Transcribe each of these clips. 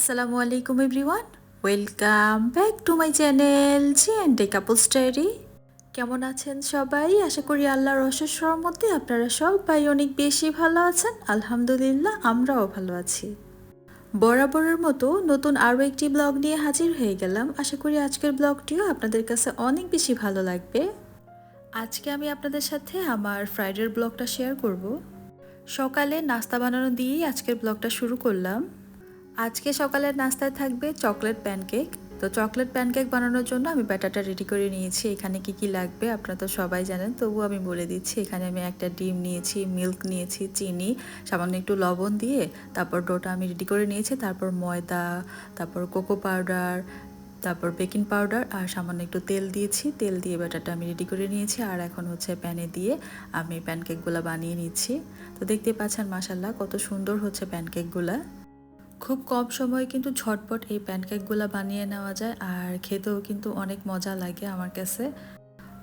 আসসালামু আলাইকুম everyone. Welcome back to my channel G and day couples কেমন আছেন সবাই? আশা করি আল্লাহর অশেষ মধ্যে আপনারা সবাই অনেক বেশি ভালো আছেন। আলহামদুলিল্লাহ, আমরাও ভালো আছি। বরাবরের মতো নতুন আরও একটি ব্লগ নিয়ে হাজির হয়ে গেলাম। আশা করি আজকের ব্লগটিও আপনাদের কাছে অনেক বেশি ভালো লাগবে। আজকে আমি আপনাদের সাথে আমার ফ্রাইডের ব্লগটা শেয়ার করব। সকালে নাস্তা বানানো দিয়েই আজকের ব্লগটা শুরু করলাম। আজকে সকালের নাস্তায় থাকবে চকলেট প্যানকেক। তো চকলেট প্যানকেক বানানোর জন্য আমি ব্যাটারটা রেডি করে নিয়েছি। এখানে কি কি লাগবে আপনারা তো সবাই জানেন তবুও আমি বলে দিচ্ছি, এখানে আমি একটা ডিম নিয়েছি, মিল্ক নিয়েছি, চিনি, সামান্য একটু লবণ দিয়ে, তারপর ডোটা আমি রেডি করে নিয়েছি, তারপর ময়দা, তারপর কোকো পাউডার, তারপর বেকিং পাউডার আর সামান্য একটু তেল দিয়েছি। তেল দিয়ে ব্যাটারটা আমি রেডি করে নিয়েছি আর এখন হচ্ছে প্যানে দিয়ে আমি প্যানকেকগুলো বানিয়ে নিচ্ছি। তো দেখতে পাচ্ছেন মাসাল্লাহ কত সুন্দর হচ্ছে প্যানকেকগুলো। খুব কম সময়ে কিন্তু ঝটপট এই প্যানকেকগুলো বানিয়ে নেওয়া যায়, আর খেতেও কিন্তু অনেক মজা লাগে আমার কাছে।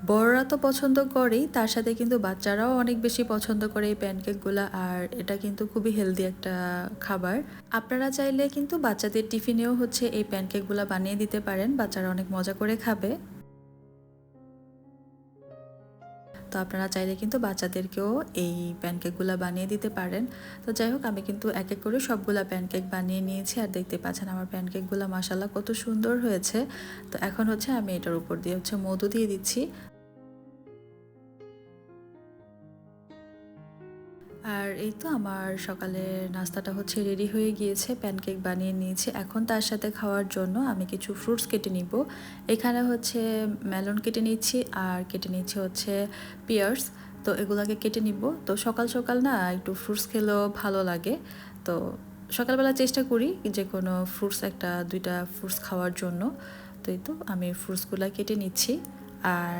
বড়রা তো পছন্দ করেই, তার সাথে কিন্তু বাচ্চারাও অনেক বেশি পছন্দ করে এই প্যানকেকগুলো, আর এটা কিন্তু খুবই হেলদি একটা খাবার। আপনারা চাইলে কিন্তু বাচ্চাদের টিফিনেও হচ্ছে এই প্যানকেকগুলো বানিয়ে দিতে পারেন, বাচ্চারা অনেক মজা করে খাবে। তো আপনারা চাইলে কিন্তু বাচ্চাদেরকেও এই প্যানকেকগুলো বানিয়ে দিতে পারেন। তো যাই হোক, আমি কিন্তু এক এক করে সবগুলো প্যানকেক বানিয়ে নিয়েছি আর দেখতে পাচ্ছেন আমার প্যানকেকগুলো মাসাল্লাহ কত সুন্দর হয়েছে। তো এখন হচ্ছে আমি এটার উপর দিয়ে হচ্ছে মধু দিয়ে দিচ্ছি। এই তো আমার সকালের নাস্তাটা হচ্ছে রেডি হয়ে গিয়েছে, প্যানকেক বানিয়ে নিয়েছি। এখন তার সাথে খাওয়ার জন্য আমি কিছু ফ্রুটস কেটে নিব। এখানে হচ্ছে মেলন কেটে নিচ্ছি আর কেটে নিচ্ছি হচ্ছে পিয়ার্স। তো এগুলাকে কেটে নিব। তো সকাল সকাল না একটু ফ্রুটস খেলেও ভালো লাগে। তো সকালবেলা চেষ্টা করি যে কোনো ফ্রুটস একটা, দুইটা ফ্রুটস খাওয়ার জন্য। তো এই তো আমি ফ্রুটসগুলো কেটে নিচ্ছি। আর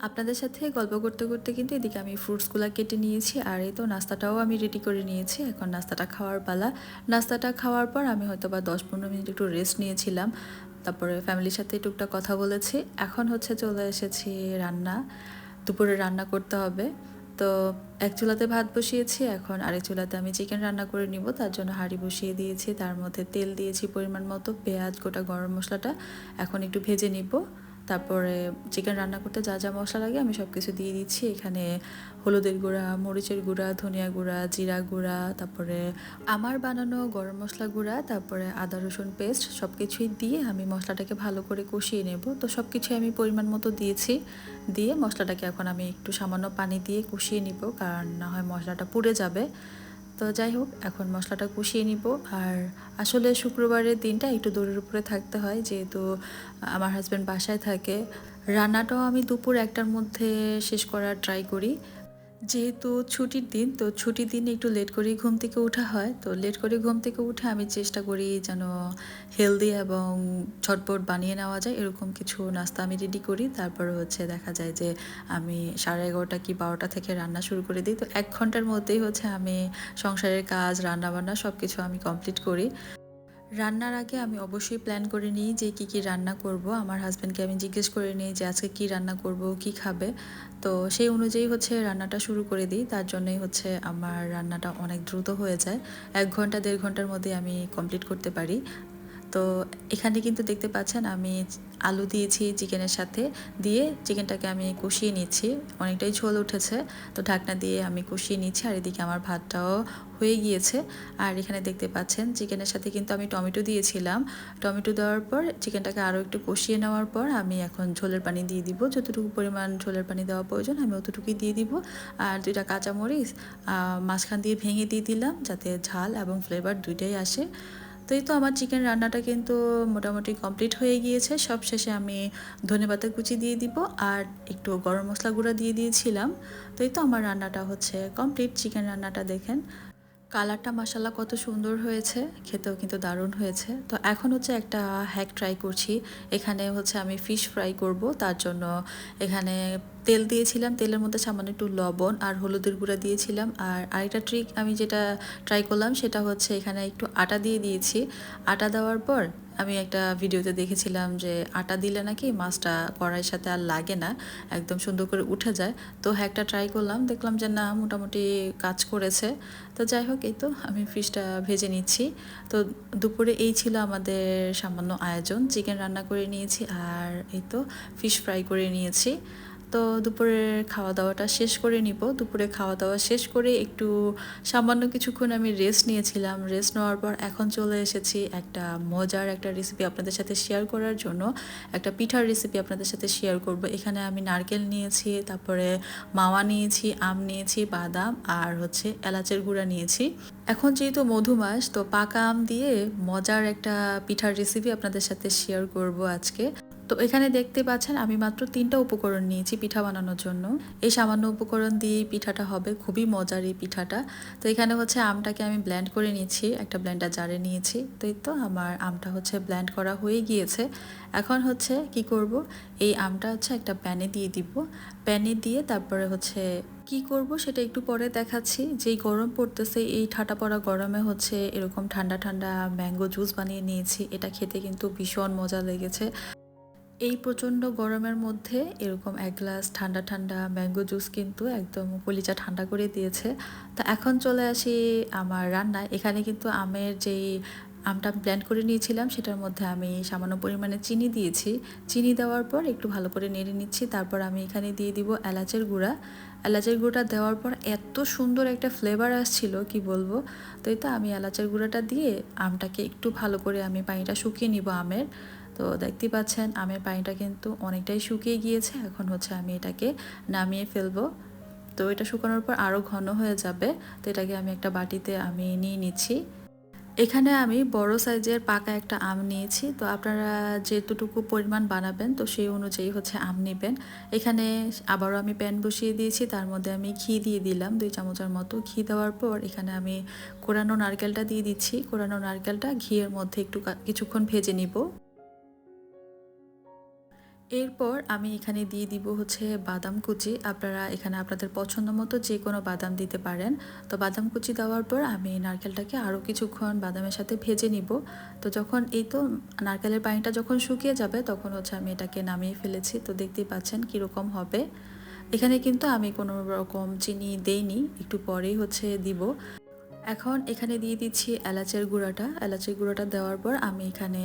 আপনাদের সাথে গল্প করতে করতে কিন্তু এদিকে আমি ফ্রুটসগুলো কেটে নিয়েছি আর এই তো নাস্তাটাও আমি রেডি করে নিয়েছি। এখন নাস্তাটা খাওয়ার পালা। নাস্তাটা খাওয়ার পর আমি হয়তো বা দশ পনেরো মিনিট একটু রেস্ট নিয়েছিলাম। তারপরে ফ্যামিলির সাথে টুকটা কথা বলেছি। এখন হচ্ছে চলে এসেছি রান্না। দুপুরে রান্না করতে হবে। তো এক চুলাতে ভাত বসিয়েছি, এখন আরেক চুলাতে আমি চিকেন রান্না করে নিব। তার জন্য হাঁড়ি বসিয়ে দিয়েছি, তার মধ্যে তেল দিয়েছি পরিমাণ মতো, পেঁয়াজ, গোটা গরম মশলাটা। এখন একটু ভেজে নিব। তারপরে চিকেন রান্না করতে যা যা মশলা লাগে আমি সব কিছু দিয়ে দিচ্ছি। এখানে হলুদের গুঁড়া, মরিচের গুঁড়া, ধনিয়া গুঁড়া, জিরা গুঁড়া, তারপরে আমার বানানো গরম মশলা গুঁড়া, তারপরে আদা, রসুন পেস্ট সব কিছুই দিয়ে আমি মশলাটাকে ভালো করে কষিয়ে নেব। তো সব কিছুই আমি পরিমাণ মতো দিয়েছি। দিয়ে মশলাটাকে এখন আমি একটু সামান্য পানি দিয়ে কষিয়ে নিব, কারণ না হয় মশলাটা পুড়ে যাবে। তো যাই হোক, এখন মশলাটা কষিয়ে নিব। আর আসলে শুক্রবারের দিনটা একটু দৌড়ের উপরে থাকতে হয়, যেহেতু আমার হাজব্যান্ড বাসায় থাকে। রান্নাটাও আমি দুপুর একটার মধ্যে শেষ করার ট্রাই করি। যেহেতু ছুটির দিন, তো ছুটির দিন একটু লেট করেই ঘুম থেকে ওঠা হয়। তো লেট করে ঘুম থেকে উঠে আমি চেষ্টা করি যেন হেলদি এবং ঝটপট বানিয়ে নেওয়া যায়, এরকম কিছু নাস্তা আমি রেডি করি। তারপর হচ্ছে দেখা যায় যে আমি সাড়ে এগারোটা কি বারোটা থেকে রান্না শুরু করে দিই। তো এক ঘণ্টার মধ্যেই হচ্ছে আমি সংসারের কাজ, রান্নাবান্না সব কিছু আমি কমপ্লিট করি। রান্নার আগে আমি অবশ্যই প্ল্যান করে নিই যে কি কি রান্না করব। আমার হাজব্যান্ডকে আমি জিজ্ঞেস করে নিই যে আজকে কি রান্না করব, কি খাবে। তো সেই অনুযায়ী হচ্ছে রান্নাটা শুরু করে দিই। তার জন্যই হচ্ছে আমার রান্নাটা অনেক দ্রুত হয়ে যায়। এক ঘণ্টা, দেড় ঘণ্টার মধ্যে আমি কমপ্লিট করতে পারি। তো এখানে কিন্তু দেখতে পাচ্ছেন আমি আলু দিয়েছি চিকেনের সাথে দিয়ে চিকেনটাকে আমি কষিয়ে নিচ্ছি। অনেকটাই ঝোল উঠেছে। তো ঢাকনা দিয়ে আমি কষিয়ে নিচ্ছি আর এদিকে আমার ভাতটাও হয়ে গিয়েছে। আর এখানে দেখতে পাচ্ছেন চিকেনের সাথে কিন্তু আমি টমেটো দিয়েছিলাম। টমেটো দেওয়ার পর চিকেনটাকে আরও একটু কষিয়ে নেওয়ার পর আমি এখন ঝোলের পানি দিয়ে দিব। যতটুকু পরিমাণ ঝোলের পানি দেওয়া প্রয়োজন আমি অতটুকুই দিয়ে দিব। আর দুইটা কাঁচামরিচ মাঝখান দিয়ে ভেঙে দিয়ে দিলাম যাতে ঝাল এবং ফ্লেভার দুইটাই আসে। তো এই তো আমার চিকেন রান্নাটা কিন্তু মোটামুটি কমপ্লিট হয়ে গিয়েছে। সব শেষে আমি ধনে পাতা কুচি দিয়ে দিব আর একটু গরম মশলা গুঁড়া দিয়ে দিয়েছিলাম। তো এই তো আমার রান্নাটা হচ্ছে কমপ্লিট চিকেন রান্নাটা দেখেন। কালারটা মশালা কত সুন্দর হয়েছে, খেতেও কিন্তু দারুণ হয়েছে। তো এখন হচ্ছে একটা হ্যাক ট্রাই করছি। এখানে হচ্ছে আমি ফিশ ফ্রাই করব, তার জন্য এখানে তেল দিয়েছিলাম, তেলের মধ্যে সামান্য একটু লবণ আর হলুদের গুঁড়া দিয়েছিলাম। আর আরেকটা ট্রিক আমি যেটা ট্রাই করলাম সেটা হচ্ছে এখানে একটু আটা দিয়ে দিয়েছি। আটা দেওয়ার পর আমি একটা ভিডিওতে দেখেছিলাম যে আটা দিলে নাকি মাছটা কড়াইয়ের সাথে আর লাগে না, একদম সুন্দর করে উঠে যায়। তো একটা ট্রাই করলাম, দেখলাম যে না, মোটামুটি কাজ করেছে। তো যাই হোক, এই তো আমি ফিশটা ভেজে নিচ্ছি। তো দুপুরে এই ছিল আমাদের সামান্য আয়োজন। চিকেন রান্না করে নিয়েছি আর এই তো ফিশ ফ্রাই করে নিয়েছি। তো দুপুরের খাওয়া দাওয়াটা শেষ করে নিব। দুপুরে খাওয়া দাওয়া শেষ করে একটু সামান্য কিছুক্ষণ আমি রেস্ট নিয়েছিলাম। রেস্ট নেওয়ার পর এখন চলে এসেছি একটা মজার একটা রেসিপি আপনাদের সাথে শেয়ার করার জন্য। একটা পিঠার রেসিপি আপনাদের সাথে শেয়ার করব। এখানে আমি নারকেল নিয়েছি, তারপরে মাওয়া নিয়েছি, আম নিয়েছি, বাদাম আর হচ্ছে এলাচের গুঁড়া নিয়েছি। এখন যেহেতু মধুমাস, তো পাকা আম দিয়ে মজার একটা পিঠার রেসিপি আপনাদের সাথে শেয়ার করব আজকে। তো এখানে দেখতে পাচ্ছেন আমি মাত্র তিনটা উপকরণ নিয়েছি পিঠা বানানোর জন্য। এই সামান্য উপকরণ দিয়ে পিঠাটা হবে, খুবই মজার এই পিঠাটা। তো এখানে হচ্ছে আমটাকে আমি ব্ল্যান্ড করে নিয়েছি, একটা ব্ল্যান্ডার জারে নিয়েছি। তো এই তো আমার আমটা হচ্ছে ব্ল্যান্ড করা হয়ে গিয়েছে। এখন হচ্ছে কি করব, এই আমটা হচ্ছে একটা প্যানে দিয়ে দিব। প্যানে দিয়ে তারপরে হচ্ছে কি করব সেটা একটু পরে দেখাচ্ছি। যেই গরম পড়তেছে, এই ঠাটা পড়া গরমে হচ্ছে এরকম ঠান্ডা ঠান্ডা ম্যাঙ্গো জুস বানিয়ে নিয়েছি। এটা খেতে কিন্তু ভীষণ মজা লেগেছে। এই প্রচণ্ড গরমের মধ্যে এরকম এক গ্লাস ঠান্ডা ঠান্ডা ম্যাঙ্গো জুস কিন্তু একদম কলিচা ঠান্ডা করে দিয়েছে। তো এখন চলে আসি আমার রান্নায়। এখানে কিন্তু আমের যেই আমটা আমি ব্ল্যান্ড করে নিয়েছিলাম, সেটার মধ্যে আমি সামান্য পরিমাণে চিনি দিয়েছি। চিনি দেওয়ার পর একটু ভালো করে নেড়ে নিচ্ছি। তারপর আমি এখানে দিয়ে দিব এলাচের গুঁড়া। এলাচের গুঁড়া দেওয়ার পর এত সুন্দর একটা ফ্লেভার আসছিল, কি বলব? তো এই তো আমি এলাচের গুঁড়াটা দিয়ে আমটাকে একটু ভালো করে আমি পানিটা শুকিয়ে নিব আমের। তো দেখতে পাচ্ছেন, আমের পানিটা কিন্তু অনেকটাই শুকিয়ে গিয়েছে। এখন হচ্ছে আমি এটাকে নামিয়ে ফেলব। তো এটা শুকানোর পর আরও ঘন হয়ে যাবে, তো এটাকে আমি একটা বাটিতে আমি নিয়ে নিচ্ছি। এখানে আমি বড় সাইজের পাকা একটা আম নিয়েছি। তো আপনারা যেতটুকু পরিমাণ বানাবেন, তো সেই অনুযায়ী হচ্ছে আম নেবেন। এখানে আবারও আমি প্যান বসিয়ে দিয়েছি, তার মধ্যে আমি ঘি দিয়ে দিলাম। দুই চামচের মতো ঘি দেওয়ার পর এখানে আমি কোরানো নারকেলটা দিয়ে দিচ্ছি। কোরানো নারকেলটা ঘিয়ের মধ্যে একটু কিছুক্ষণ ভেজে নিব। এরপর আমি এখানে দিয়ে দিব হচ্ছে বাদাম কুচি। আপনারা এখানে আপনাদের পছন্দ মতো যে কোনো বাদাম দিতে পারেন। তো বাদাম কুচি দেওয়ার পর আমি নারকেলটাকে আরও কিছুক্ষণ বাদামের সাথে ভেজে নিব। তো যখন এই তো নারকেলের পানিটা যখন শুকিয়ে যাবে, তখন হচ্ছে আমি এটাকে নামিয়ে ফেলেছি। তো দেখতেই পাচ্ছেন কীরকম হবে। এখানে কিন্তু আমি কোনো রকম চিনি দেইনি, একটু পরেই হচ্ছে দিব। এখন এখানে দিয়ে দিচ্ছি এলাচের গুঁড়াটা। এলাচের গুঁড়াটা দেওয়ার পর আমি এখানে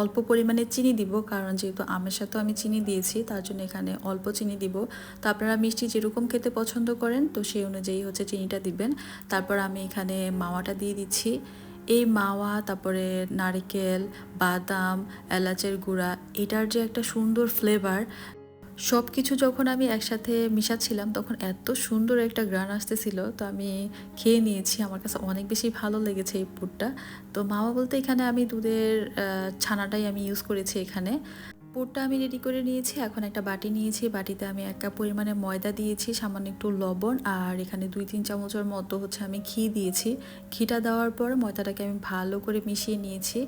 অল্প পরিমাণে চিনি দিব, কারণ যেহেতু আমের সাথেও আমি চিনি দিয়েছি, তার জন্য এখানে অল্প চিনি দিব। তো আপনারা মিষ্টি যেরকম খেতে পছন্দ করেন, তো সেই অনুযায়ী হচ্ছে চিনিটা দিবেন। তারপর আমি এখানে মাওয়াটা দিয়ে দিচ্ছি। এই মাওয়া, তারপরে নারিকেল, বাদাম, এলাচের গুঁড়া, এটার যে একটা সুন্দর ফ্লেভার সব কিছু যখন আমি একসাথে মিশাচ্ছিলাম, তখন এত সুন্দর একটা গ্রান আসতেছিল। তো আমি খেয়ে নিয়েছি। আমার কাছে অনেক বেশি ভালো লেগেছে এই পুরটা। তো মামা বলতে এখানে আমি দুধের ছানাটাই আমি ইউজ করেছি এখানে। পুরটা আমি রেডি করে নিয়েছি। এখন একটা বাটি নিয়েছি। বাটিতে আমি এক কাপ পরিমাণে ময়দা দিয়েছি, সামান্য একটু লবণ আর এখানে দুই তিন চামচের মতো হচ্ছে আমি ঘি দিয়েছি। ঘিটা দেওয়ার পর ময়দাটাকে আমি ভালো করে মিশিয়ে নিয়েছি।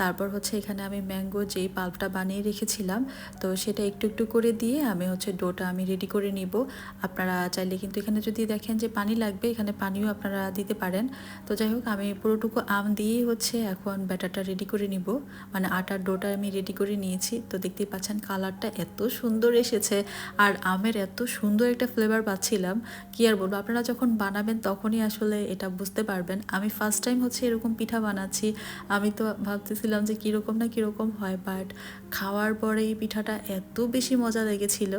তারপর হচ্ছে এখানে আমি ম্যাঙ্গো যেই পাল্পটা বানিয়ে রেখেছিলাম, তো সেটা একটু একটু করে দিয়ে আমি হচ্ছে ডোটা আমি রেডি করে নিব। আপনারা চাইলে কিন্তু এখানে যদি দেখেন যে পানি লাগবে, এখানে পানিও আপনারা দিতে পারেন। তো যাই হোক, আমি পুরোটুকু আম দিয়েই হচ্ছে এখন ব্যাটারটা রেডি করে নিব। মানে আটার ডোটা আমি রেডি করে নিয়েছি। তো দেখতেই পাচ্ছেন কালারটা এত সুন্দর এসেছে। আর আমের এত সুন্দর একটা ফ্লেভার পাচ্ছিলাম। কি আর বলব, আপনারা যখন বানাবেন তখনই আসলে এটা বুঝতে পারবেন। আমি ফার্স্ট টাইম হচ্ছে এরকম পিঠা বানাচ্ছি। আমি তো ভাবতেছিলাম যে কীরকম না কীরকম হয় বাট খাওয়ার পরে এই পিঠাটা এত বেশি মজা লেগেছিল।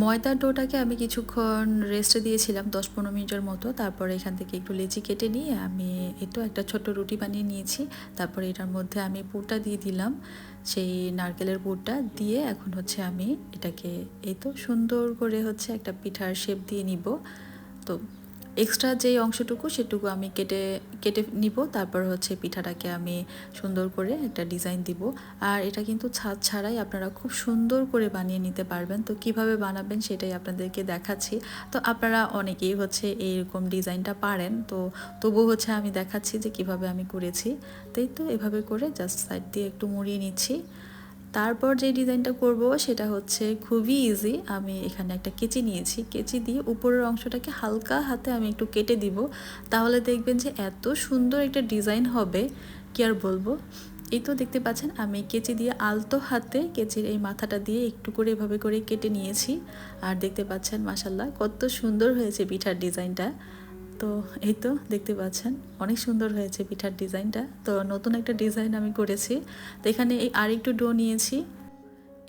ময়দার ডোটাকে আমি কিছুক্ষণ রেস্টে দিয়েছিলাম, দশ পনেরো মিনিটের মতো। তারপরে এখান থেকে একটু লেচি কেটে নিয়ে আমি এতো একটা ছোট রুটি বানিয়ে নিয়েছি। তারপরে এটার মধ্যে আমি পুরটা দিয়ে দিলাম, সেই নারকেলের পুরটা। দিয়ে এখন হচ্ছে আমি এটাকে এই তো সুন্দর করে হচ্ছে একটা পিঠার শেপ দিয়ে নিব। তো এক্সট্রা যেই অংশটুকু সেটুকু আমি কেটে কেটে নিব। তারপর হচ্ছে পিঠাটাকে আমি সুন্দর করে একটা ডিজাইন দিব। আর এটা কিন্তু ছাদ ছাড়াই আপনারা খুব সুন্দর করে বানিয়ে নিতে পারবেন। তো কীভাবে বানাবেন সেটাই আপনাদেরকে দেখাচ্ছি। তো আপনারা অনেকেই হচ্ছে এইরকম ডিজাইনটা পারেন। তো তবু হচ্ছে আমি দেখাচ্ছি যে কীভাবে আমি করেছি। তাই তো এভাবে করে জাস্ট সাইড দিয়ে একটু মুড়িয়ে নিচ্ছি। তারপর যে ডিজাইনটা করব সেটা হচ্ছে খুবই ইজি আমি এখানে একটা কেচি নিয়েছি। কেচি দিয়ে উপরের অংশটাকে হালকা হাতে আমি একটু কেটে দিব। তাহলে দেখবেন যে এত সুন্দর একটা ডিজাইন হবে। কি আর বলব? এই তো দেখতে পাচ্ছেন, আমি কেচি দিয়ে আলতো হাতে কেচির এই মাথাটা দিয়ে একটু করে এভাবে করে কেটে নিয়েছি। আর দেখতে পাচ্ছেন মাসাল্লাহ কত সুন্দর হয়েছে পিঠার ডিজাইনটা। তো এই তো দেখতে পাচ্ছেন, অনেক সুন্দর হয়েছে পিঠার ডিজাইনটা। তো নতুন একটা ডিজাইন আমি করেছি। তো এখানে এই আরেকটু ডো নিয়েছি।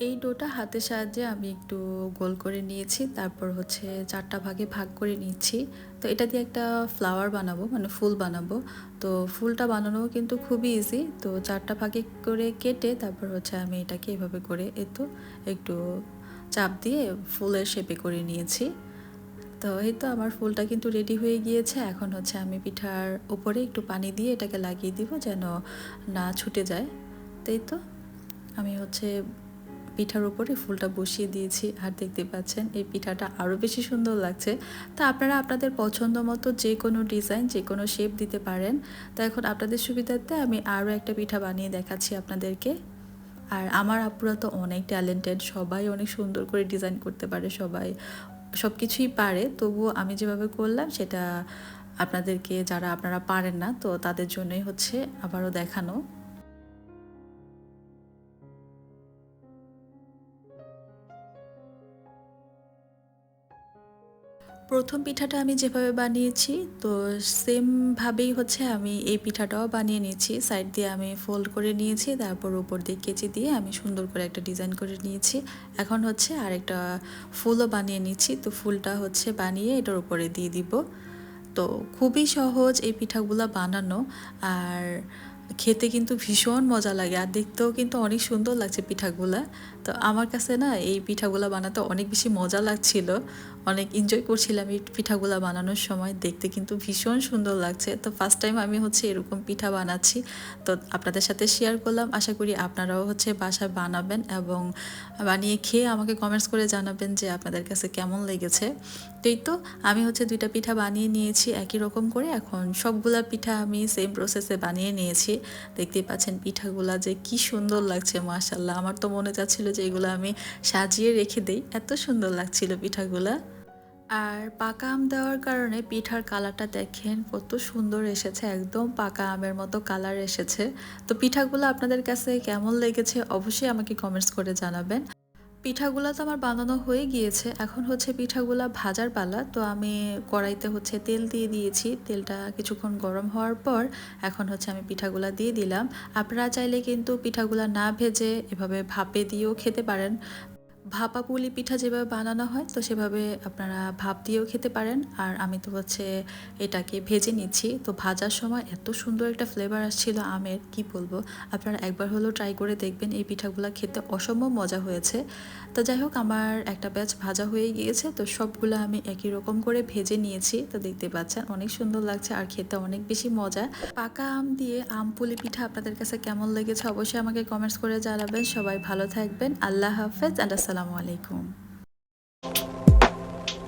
এই ডোটা হাতের সাহায্যে আমি একটু গোল করে নিয়েছি, তারপর হচ্ছে চারটা ভাগে ভাগ করে নিচ্ছি। তো এটা দিয়ে একটা ফ্লাওয়ার বানাবো মানে ফুল বানাবো। তো ফুলটা বানানো কিন্তু খুবই ইজি তো চারটা ভাগে করে কেটে তারপর হচ্ছে আমি এটাকে এভাবে করে এ তো একটু চাপ দিয়ে ফুলের শেপে করে নিয়েছি। তো এই তো আমার ফুলটা কিন্তু রেডি হয়ে গিয়েছে। এখন হচ্ছে আমি পিঠার উপরে একটু পানি দিয়ে এটাকে লাগিয়ে দিব যেন না ছুটে যায়। তাই তো আমি হচ্ছে পিঠার উপরে ফুলটা বসিয়ে দিয়েছি। আর দেখতে পাচ্ছেন এই পিঠাটা আরও বেশি সুন্দর লাগছে। তা আপনারা আপনাদের পছন্দ মতো যে কোনো ডিজাইন যে কোনো শেপ দিতে পারেন। তো এখন আপনাদের সুবিধার্থে আমি আরও একটা পিঠা বানিয়ে দেখাচ্ছি আপনাদেরকে। আর আমার আপুরা তো অনেক ট্যালেন্টেড সবাই অনেক সুন্দর করে ডিজাইন করতে পারে সবাই। সব কিছুই পারে, তবুও আমি যেভাবে করলাম সেটা আপনাদেরকে, যারা আপনারা পারেন না, তো তাদের জন্যই হচ্ছে আবারও দেখানো। প্রথম পিঠাটা আমি যেভাবে বানিয়েছি, তো সেমভাবেই হচ্ছে আমি এই পিঠাটাও বানিয়ে নিয়েছি। সাইড দিয়ে আমি ফোল্ড করে নিয়েছি, তারপর উপর দিয়ে কেচি দিয়ে আমি সুন্দর করে একটা ডিজাইন করে নিয়েছি। এখন হচ্ছে আরেকটা ফুলও বানিয়ে নিচ্ছি, তো ফুলটা হচ্ছে বানিয়ে এটার উপরে দিয়ে দিব। তো খুবই সহজ এই পিঠাগুলো বানানো, আর খেতে কিন্তু ভীষণ মজা লাগে, আর দেখতেও কিন্তু অনেক সুন্দর লাগছে পিঠাগুলা। তো আমার কাছে না এই পিঠাগুলা বানাতে অনেক বেশি মজা লাগছিল অনেক এনজয় করছিলাম এই পিঠাগুলা বানানোর সময়। দেখতে কিন্তু ভীষণ সুন্দর লাগছে। তো ফার্স্ট টাইম আমি হচ্ছে এরকম পিঠা বানাচ্ছি। তো আপনাদের সাথে শেয়ার করলাম। আশা করি আপনারাও হচ্ছে বাসায় বানাবেন এবং বানিয়ে খেয়ে আমাকে কমেন্টস করে জানাবেন যে আপনাদের কাছে কেমন লেগেছে। তো এই তো আমি হচ্ছে দুইটা পিঠা বানিয়ে নিয়েছি একই রকম করে। এখন সবগুলা পিঠা আমি সেম প্রসেসে বানিয়ে নিয়েছি। দেখতেই পাচ্ছেন পিঠাগুলা যে কি সুন্দর লাগছে মাশাল্লাহ আমার তো মনে যাচ্ছিল যে এগুলো আমি সাজিয়ে রেখে দেই। এত সুন্দর লাগছিল পিঠাগুলা। আর পাকা আম দেওয়ার কারণে পিঠার কালারটা দেখেন, কত সুন্দর এসেছে, একদম পাকা আমের মতো কালার এসেছে। তো পিঠাগুলো আপনাদের কাছে কেমন লেগেছে অবশ্যই আমাকে কমেন্টস করে জানাবেন। পিঠাগুলো তো আমার বানানো হয়ে গিয়েছে, এখন হচ্ছে পিঠাগুলা ভাজার পালা। তো আমি কড়াইতে হচ্ছে তেল দিয়ে দিয়েছি, তেলটা কিছুক্ষণ গরম হওয়ার পর এখন হচ্ছে আমি পিঠাগুলা দিয়ে দিলাম। আপনারা চাইলে কিন্তু পিঠাগুলা না ভেজে এভাবে ভাপে দিয়েও খেতে পারেন। ভাপা পুলি পিঠা যেভাবে বানানো হয়, তো সেভাবে আপনারা ভাপ দিয়েও খেতে পারেন। আর আমি তো হচ্ছে এটাকে ভেজে নিচ্ছি। তো ভাজার সময় এত সুন্দর একটা ফ্লেভার আসছিল আমের, কি বলব? আপনারা একবার হলেও ট্রাই করে দেখবেন এই পিঠাগুলো খেতে অসম্ভব মজা হয়েছে। তো যাই হোক, আমার একটা ব্যাচ ভাজা হয়ে গিয়েছে। তো সবগুলো আমি একই রকম করে ভেজে নিয়েছি। তো দেখতে পাচ্ছেন, অনেক সুন্দর লাগছে আর খেতে অনেক বেশি মজা। পাকা আম দিয়ে আম পুলি পিঠা আপনাদের কাছে কেমন লেগেছে অবশ্যই আমাকে কমেন্টস করে জানাবেন। সবাই ভালো থাকবেন। আল্লাহ হাফেজ অ্যান্ড আসসালামু আলাইকুম।